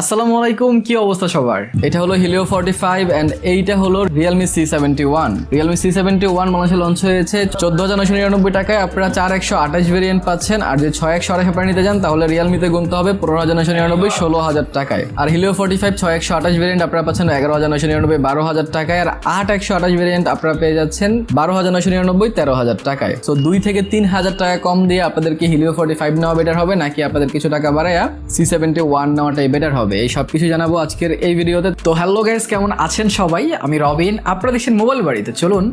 আসসালামু আলাইকুম, কি অবস্থা সবার? এটা হলো হিলিও ফর্টি ফাইভ অ্যান্ড এইটা হলো Realme C seventy one Realme C seventy one বাংলাদেশে লঞ্চ হয়েছে চোদ্দ হাজার নশো নিরানব্বই টাকায়। আপনারা চার একশো আঠাশ ভেরিয়েন্ট পাচ্ছেন, আর যে ছয় একশো আঠাশ আপনারা নিতে যান তাহলে রিয়েলমিতে গুনতে হবে পনেরো হাজার নশো নিরানব্বই, ষোলো হাজার টাকায়। আর হিলিও ফর্টি ফাইভ ছয় একশো আঠাশ ভেরিয়েন্ট আপনারা পাচ্ছেন এগারো হাজার নশো নিরানব্বই, বারো হাজার টাকায়। আর আট একশো আঠাশ ভেরিয়েন্ট আপনারা পেয়ে যাচ্ছেন বারো হাজার নশো নিরানব্বই, তেরো হাজার টাকায়। সো দুই থেকে তিন হাজার টাকা কম দিয়ে আপনাদেরকে হিলিও ফর্টি ফাইভ নেওয়া বেটার হবে, নাকি আপনাদের কিছু টাকা বাড়ায়া সি সেভেন্টি ওয়ান নেওয়াটাই বেটার হবে? এই সব কিছু জানাব আজকের এই ভিডিওতে। তো হ্যালো গাইস, কেমন আছেন সবাই? আমি রবিন আপনারা দেখছেন মোবাইল বাড়িতে। চলুন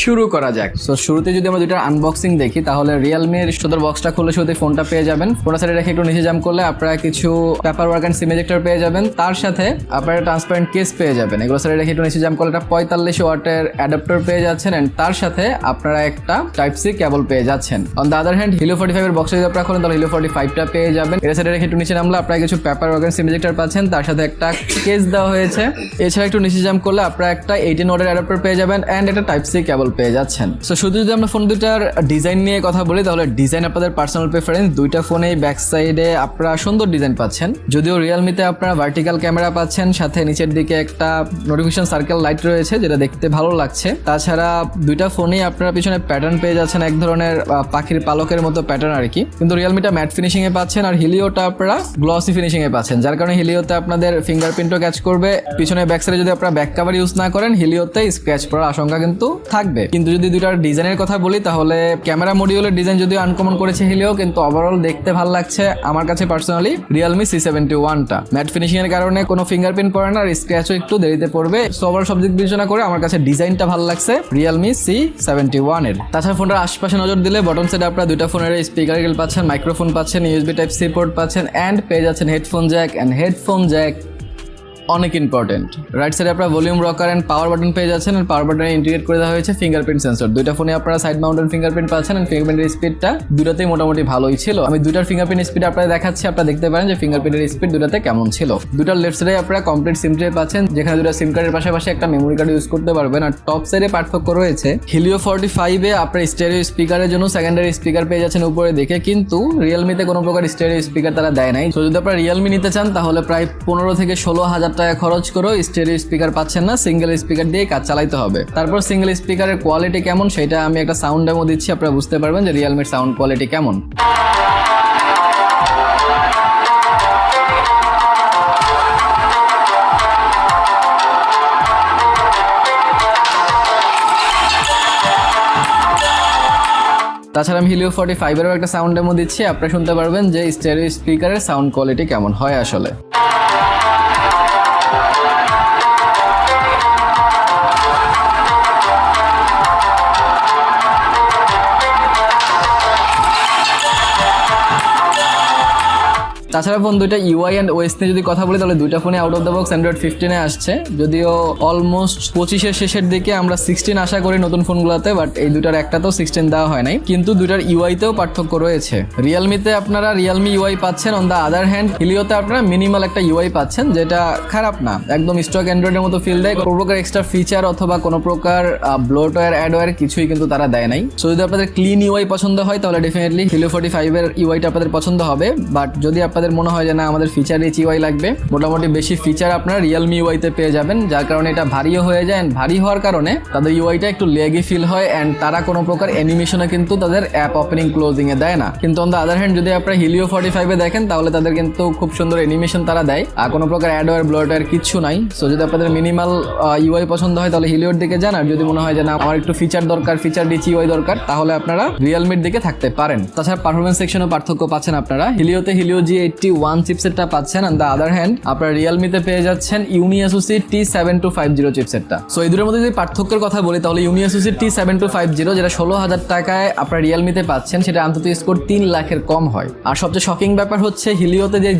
শুরু করা যাক। সো শুরুতে যদি আমরা দুইটার আনবক্সিং দেখি, তাহলে রিয়েলমির সদর বক্সটা খুলে শুরুতে ফোনটা পেয়ে যাবেন। ফোনটা সাইডে রেখে একটু নিচে জাম করলে আপনারা কিছু পেপার ওয়ার্ক অ্যান্ড সিমেজেক্টর পেয়ে যাবেন। তার সাথে আপনারা ট্রান্সপারেন্ট কেস পেয়ে যাবেন। এগুলো সাইডে রেখে একটু নিচে জাম করলে একটা পঁয়তাল্লিশ ওয়াটের অ্যাডাপ্টার পেয়ে যাচ্ছেন। এন্ড তার সাথে আপনারা একটা টাইপ সি কেবল পেয়ে যাচ্ছেন। On the other hand Helio forty ফাইভের বক্সে যদি আপনারা খোলেন, তাহলে হিলো ফোর্টি ফাইভটা পেয়ে যাবেন। এর সাইডে রেখে একটু নিচে নামলে আপনারা কিছু পেপার ওয়ার্ক অ্যান্ড সিমেজেক্টর পাচ্ছেন। তার সাথে একটা কেস দেওয়া হয়েছে। এছাড়া একটু নিচে জাম করলে আপনারা একটা এইটিন ওয়াটের অ্যাডাপ্টার পেয়ে যাবেন। অ্যান্ড একটা টাইপ সি কেবল পেয়ে যাচ্ছেন। সো শুধু যদি আমরা ফোন দুটার ডিজাইন নিয়ে কথা বলি, তাহলে ডিজাইন আপনাদের পার্সোনাল প্রেফারেন্স দুইটা ফোনে ব্যাক সাইডে আপনারা সুন্দর ডিজাইন পাচ্ছেন। যদিও রিয়েলমিতে আপনারা ভার্টিক্যাল ক্যামেরা পাচ্ছেন, সাথে নিচের দিকে একটা নোটিফিকেশন সার্কেল লাইট রয়েছে, যেটা দেখতে ভালো লাগছে। তাছাড়া দুইটা ফোনেই আপনারা পিছনে প্যাটার্ন পেয়ে যাচ্ছেন, এক ধরনের পাখির পালকের মতো প্যাটার্ন আর কি। কিন্তু রিয়েলমিটা ম্যাট ফিনিশিং এ পাচ্ছেন, আর হিলিওটা আপনারা গ্লসি ফিনিশিং এ পাচ্ছেন, যার কারণে হিলিওতে আপনাদের ফিঙ্গারপ্রিন্টও ক্যাচ করবে। পিছনে ব্যাক সাইডে যদি আপনারা ব্যাক কাভার ইউজ না করেন হিলিওতে স্ক্র্যাচ পড়ার আশঙ্কা কিন্তু থাকবে। কিন্তু যদি দুইটার ডিজাইনের কথা বলি, তাহলে ক্যামেরা মডিউলের ডিজাইন যদিও আনকমন করেছে হিলিও কিন্তু ওভারঅল দেখতে ভালো লাগছে আমার কাছে পার্সোনালি রিয়েলমি সি সেভেন্টি ওয়ানটা ম্যাট ফিনিশিং এর কারণে কোনো ফিঙ্গারপ্রিন্ট পড়ে না, আর স্ক্র্যাচও একটু দেরিতে পড়বে। সো ওভারঅল সব দিক বিবেচনা করে আমার কাছে ডিজাইনটা ভালো লাগছে রিয়েলমি সি সেভেন্টি ওয়ানের তাছাড়া ফোনটার আশপাশে নজর দিলে বটম সাইডে আপনারা দুইটা ফোনের স্পিকার গেল পাচ্ছেন মাইক্রোফোন পাচ্ছেন ইউএসবি টাইপ সি পোর্ট পাচ্ছেন অ্যান্ড পেয়ে যাচ্ছেন headphone jack and headphone jack অনেক ইম্পর্টেন্ট রাইট সাইডে আপনারা volume rocker and power button পেয়ে যাচ্ছেন এন্ড পাওয়ার বাটনে ইন্টিগ্রেট করে দেওয়া হয়েছে ফিঙ্গারপ্রিন্ট সেন্সর দুইটা ফোনে আপনারা সাইড মাউন্টেন ফিঙ্গারপ্রিন্ট পাচ্ছেন এন্ড ফিঙ্গারপ্রিন্টের স্পিডটা দুটাতেই মোটামুটি ভালোই ছিল। আমি দুইটার ফিঙ্গারপ্রিন্ট স্পিড আপনারা দেখাচ্ছি, আপনারা দেখতে পারেন যে ফিঙ্গারপ্রিন্টের স্পিড দুটাতে কেমন ছিল। দুটার লেফট সাইডে আপনারা কমপ্লিট সিম ট্রে পাচ্ছেন, যেখানে দুটা সিম কার্ডের পাশাপাশি একটা মেমোরি কার্ড ইউজ করতে পারবেন। আর টপ সাইডে পার্থক্য রয়েছে হিলিও ফর্টি ফাইভে আপনার স্টেরিও স্পিকারের জন্য সেকেন্ডারি স্পিকার পেয়ে যাচ্ছেন উপরে দেখে, কিন্তু রিয়েলমিতে কোনো প্রকার স্টেরিও স্পিকার তারা দেয় নাই। তো যদি আপনারা রিয়েলমি নিতে চান, তাহলে প্রায় পনেরো থেকে ষোলো হাজার টাকা খরচ করেও স্টেরিও স্পিকার পাচ্ছেন না, সিঙ্গেল স্পিকার দিয়ে কাজ চালাইতে হবে। তারপর সিঙ্গেল স্পিকারের কোয়ালিটি কেমন সেটা আমি একটা সাউন্ড ডেমো দিচ্ছি, আপনারা বুঝতে পারবেন যে রিয়েলমির সাউন্ড কোয়ালিটি কেমন। তাছাড়া আমি হিলিও ফর্টি ফাইভেরও একটা সাউন্ড ডেমো দিচ্ছি, আপনারা শুনতে পারবেন যে স্টেরিও স্পিকারের সাউন্ড কোয়ালিটি কেমন হয় আসলে। তাছাড়া ফোন দুইটা ইউআই অ্যান্ড ওএস নিয়ে যদি কথা বলি, তাহলে দুইটা ফোনে out of the box Android ফিফটিনে আসছে। যদিও অলমোস্ট পঁচিশের শেষের দিকে আমরা সিক্সটিন আশা করি নতুন ফোনগুলোতে বাট এই দুটার একটাতেও সিক্সটিন দেওয়া হয় নাই। কিন্তু দুইটার ইউআইতেও পার্থক্য রয়েছে। রিয়েলমিতে আপনারা রিয়েলমি ইউআই পাচ্ছেন অন দ্য আদার হ্যান্ড হিলিওতে আপনারা মিনিমাল একটা ইউআই পাচ্ছেন, যেটা খারাপ না। একদম স্টক অ্যান্ড্রয়েডের মতো ফিল দেয়। কোনো প্রকার এক্সট্রা ফিচার অথবা কোনো প্রকার ব্লোটওয়্যার অ্যাডওয়্যার কিছুই কিন্তু তারা দেয় নাই। সো যদি আপনাদের ক্লিন ইউআই পছন্দ হয়, তাহলে ডেফিনেটলি হিলিও ফোর্টি ফাইভের ইউআইটা আপনাদের পছন্দ হবে। বাট যদি আপনাদের মনে হয় যে না, আমাদের ফিচার রিচ ইউআই লাগবে। মোটামুটি বেশি ফিচার আপনারা রিয়েলমি ইউআইতে পেয়ে যাবেন, যার কারণে এটা ভারীও হয়ে যায় and ভারী হওয়ার কারণে তাদের ইউআইটা একটু লেগি ফিল হয় অ্যান্ড তারা কোনো প্রকার অ্যানিমেশনে কিন্তু তাদের অ্যাপ ওপেনিং ক্লোজিং এ দেয় না। কিন্তু অন দ্য আদার হ্যান্ড যদি আপনারা হিলিও ফর্টি ফাইভে দেখেন, তাহলে তাদের কিন্তু খুব সুন্দর অ্যানিমেশন তারা দেয়। আর কোনো প্রকার অ্যাডওয়ার ব্লোয়ার কিচ্ছু নাই। সো যদি আপনাদের মিনিমাল ইউআই পছন্দ হয়, তাহলে হিলিওর দিকে যান। আর যদি মনে হয় যে না, আমার একটু ফিচার দরকার ফিচার রিচ ইউআই দরকার, তাহলে আপনারা রিয়েলমির দিকে থাকতে পারেন। তাছাড়া পারফরমেন্স সেকশনও পার্থক্য পাচ্ছেন আপনারা। হিলিওতে হিলিও জি এইটটি ওয়ান চিপসেটটা পাচ্ছেন দ্য আদার হ্যান্ড আপনারা পেয়ে যাচ্ছেন T seven two five zero চিপসেটটা। So মধ্যে যদি পার্থক্যের কথা বলি, তাহলে T seven two five zero যেটা ষোলো হাজার টাকায় আপনারা পাচ্ছেন, সেটা আন্তত স্কোর তিন লাখের কম হয়। আর সবচেয়ে শকিং ব্যাপার হচ্ছে হিলিওতে যে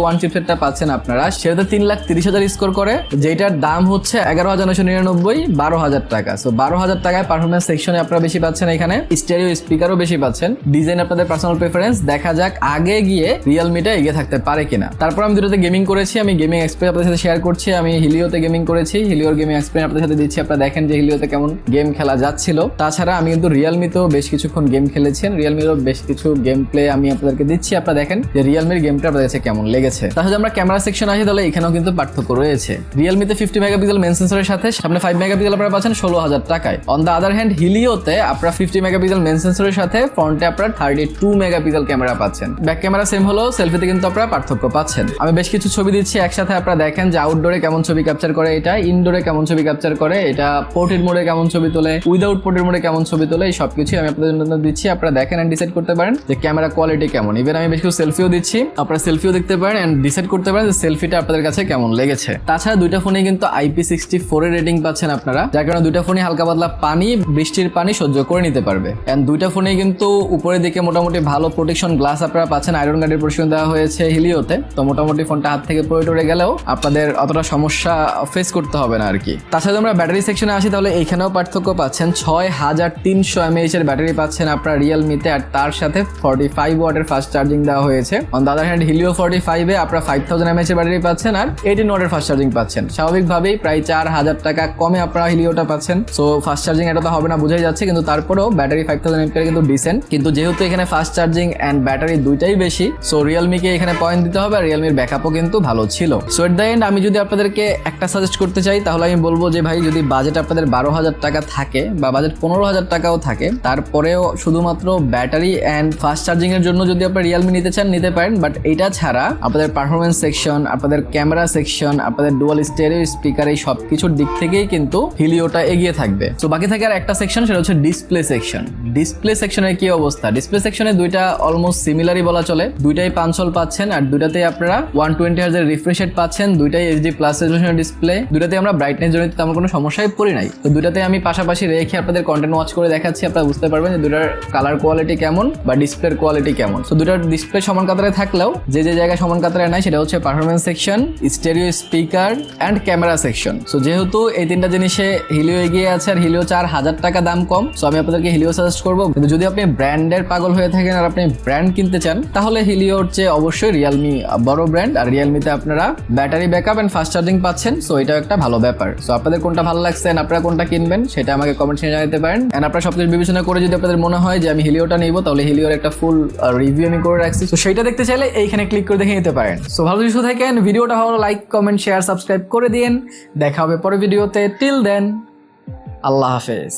ওয়ান চিপসেটটা পাচ্ছেন আপনারা, সেটাতে তিন লাখ তিরিশ হাজার স্কোর করে, যেটার দাম হচ্ছে এগারো হাজার নশো নিরানব্বই, বারো হাজার টাকা। সো বারো হাজার টাকায় পারফরমেন্স সেকশনে আপনারা বেশি পাচ্ছেন এখানে স্টেরিও স্পিকারও বেশি পাচ্ছেন। ডিজাইন আপনাদের পার্সোনাল প্রেফারেন্স দেখা যাক আগে গিয়ে রিয়েলমিটা এগিয়ে থাকতে পারে কিনা। তারপর আমি দুটোতে গেমিং করেছি, আমি গেমিং এক্সপিরিয়েন্স আপনাদের সাথে শেয়ার করছি, আমি হিলিওতে গেমিং করেছি হিলিওর গেমিং এক্সপিরিয়েন্স আপনাদের সাথে দিচ্ছি, আপনারা দেখেন যে হিলিওতে কেমন গেম খেলা যাচ্ছিল। তাছাড়া আমি কিন্তু রিয়েলমিতেও বেশ কিছুক্ষণ গেম খেলেছেন রিয়েলমিরও বেশ কিছু গেম প্লে আমি আপনাদেরকে দিচ্ছি, আপনারা দেখেন যে রিয়েলমির গেমটা আপনাদের কাছে কেমন লেগেছে। তাহলে আমরা ক্যামেরা সেকশন আসি, তাহলে এখানেও কিন্তু পার্থক্য রয়েছে। রিয়েলমিতে ফিফটি মেগাপিক্সেল মেন সেন্সরের সাথে, সামনে ফাইভ মেগাপিক্সেল আপনারা পাচ্ছেন ষোলো হাজার টাকায়। অন দ্য আদার হ্যান্ড হিলিওতে আপনারা ফিফটি মেগাপিক্সেল মেন সেন্সরের সাথে ফ্রন্টে আপনারা থার্টি টু মেগাপিক্সেল ক্যামেরা পাচ্ছেন। ব্যাক ক্যামেরা সেম হলো সেলফিতে কিন্তু আপনারা পার্থক্য পাচ্ছেন। আমি বেশ কিছু ছবি দিচ্ছি, একসাথে আপনারা দেখেন যে আউটডোরে কেমন ছবি ক্যাপচার করে, এটা ইনডোরে কেমন ছবি ক্যাপচার করে, এটা পোর্টের মোডে কেমন ছবি তোলে উইদাউট পোর্টের মোডে কেমন ছবি তোলে, এই সবকিছু আমি আপনাদের জন্য দিচ্ছি, আপনারা দেখেন এন্ড ডিসাইড করতে পারেন যে ক্যামেরা কোয়ালিটি কেমন। ইভেন আমি বেশ কিছু সেলফিও দিচ্ছি, আপনারা সেলফিও দেখতে পারেন এন্ড ডিসাইড করতে পারেন যে সেলফিটা আপনাদের কাছে কেমন লেগেছে। তাছাড়া দুইটা ফোনে কিন্তু আইপি সিক্সটি ফোর এর রেটিং পাচ্ছেন আপনারা, যার কারণে দুইটা ফোনই হালকা পাতলা পানি, বৃষ্টির পানি সহ্য করে নিতে পারবে। এন্ড দুইটা ফোনেই কিন্তু উপরের দিকে মোটামুটি ভালো প্রোটেকশন গ্লাস আপনারা পাচ্ছেন আয়রন গার্ডের প্রোটেকশন দেওয়া হয়েছে। হিলিওতে, তো মোটামুটি ফোনটা হাত থেকে পড়ে টরে গেলেও আপনাদের অতটা সমস্যা ফেস করতে হবে না আর কি তাছাড়া আমরা ব্যাটারি সেকশনে আসি, তাহলে এইখানেও পার্থক্য পাচ্ছেন ছয় হাজার তিনশো এমএইচ এর ব্যাটারি পাচ্ছেন আপনার রিয়েলমিতে আর তার সাথে ফর্টি ফাইভ ওয়াটের ফাস্ট চার্জিং দেওয়া হয়েছে। On the other hand Helio forty ফাইভে আপনারা ফাইভ থাউজেন্ড এমএইচ এর ব্যাটারি পাচ্ছেন, আর এইটিন ওয়াটের ফাস্ট চার্জিং পাচ্ছেন। স্বাভাবিকভাবেই প্রায় চার হাজার টাকা কমে আপনারা হিলিওটা পাচ্ছেন। সো ফাস্ট চার্জিং এটা তো হবে না, বোঝাই যাচ্ছে, কিন্তু তারপরেও ব্যাটারি ফাইভ থাউজেন্ড এমপিআর কিন্তু ডিসেন্ট কিন্তু যেহেতু এখানে ফাস্ট চার্জিং অ্যান্ড ব্যাটারি দুইটাই বেশি সো রিয়েলমিকে এখানে পয়েন্ট দিতে হবে আর রিয়েলমির ব্যাকআপও কিন্তু ভালো ছিল। সো এট দ্য এন্ড আমি যদি আপনাদেরকে একটা সাজেস্ট করতে চাই, তাহলে আমি বলব যে ভাই, যদি বাজেট আপনাদের বারো হাজার টাকা থাকে বা বাজেট পনেরো হাজার টাকাও থাকে, তারপরেও শুধুমাত্র ব্যাটারি অ্যান্ড ফাস্ট চার্জিং এর জন্য যদি আপনার রিয়েলমি নিতে চান, নিতে পারেন। বাট এটা ছাড়া আপনাদের পারফরমেন্স সেকশন আপনাদের ক্যামেরা সেকশন আপনাদের ডুয়াল স্টেরিও স্পিকার এই সব কিছুর দিক থেকেই কিন্তু হিলিওটা এগিয়ে থাকবে। তো বাকি থাকে আর একটা সেকশন সেটা হচ্ছে ডিসপ্লে সেকশন ডিসপ্লে সেকশনের কি অবস্থা? ডিসপ্লে সেকশনে দুইটা অলমোস্ট সিমিলারই বলা চলে। দুইটাই পাঁচশোল পাচ্ছেন আর দুইটাতেই আপনারা ওয়ান টোয়েন্টি হাজার রিফ্রেশ পাচ্ছেন, দুইটাই এইচডি প্লাস রেজলিউশনের ডিসপ্লে দুইটাতে আমরা ব্রাইটনেস জনিত তেমন কোনো সমস্যায় পড়ি নাই। তো দুইটাতে আমি পাশাপাশি রেখে আপনাদের কন্টেন্ট ওয়াচ করে দেখাচ্ছি, আপনারা বুঝতে পারবেন যে দুটার কালার কোয়ালিটি কেমন বা ডিসপ্লের কোয়ালিটি কেমন। তো দুটার ডিসপ্লে সমান কাতারে থাকলেও যে যে জায়গায় সমান কাতারে নাই, সেটা হচ্ছে performance section stereo speaker and camera section so যেহেতু এই তিনটা জিনিসে হিলিও এগিয়ে আছে আর হিলিও চার হাজার টাকা দাম কম সো আমি আপনাদেরকে হিলিও সাজেস্ট করব। কিন্তু যদি আপনি ব্র্যান্ডের পাগল হয়ে থাকেন আর আপনি ব্র্যান্ড কিনতে চান, তাহলে হিলিওর চেয়ে অবশ্যই রিয়েলমি বড় ব্র্যান্ড আর রিয়েলমিতে আপনারা battery backup and fast charging পাচ্ছেন সো এটাও একটা ভালো ব্যাপার। সো আপনাদের কোনটা ভালো লাগছে আপনারা কোনটা কিনবেন, সেটা আমাকে কমেন্ট সেকশনে জানাতে পারেন। এন্ড আপনারা সবকিছু বিবেচনা করে যদি আপনাদের মনে হয় যে আমি হিলিওটা নিব, তাহলে হিলিওর একটা ফুল রিভিউ আমি করে রাখছি। তো সেটা দেখতে চাইলে এইখানে ক্লিক করে দেখে নিতে পারেন। সো ভালো কিছু থাকেন, ভিডিওটা ভালো লাইক কমেন্ট শেয়ার সাবস্ক্রাইব করে দিন দেখা হবে পরে ভিডিওতে। টিল দেন আল্লাহ হাফেজ।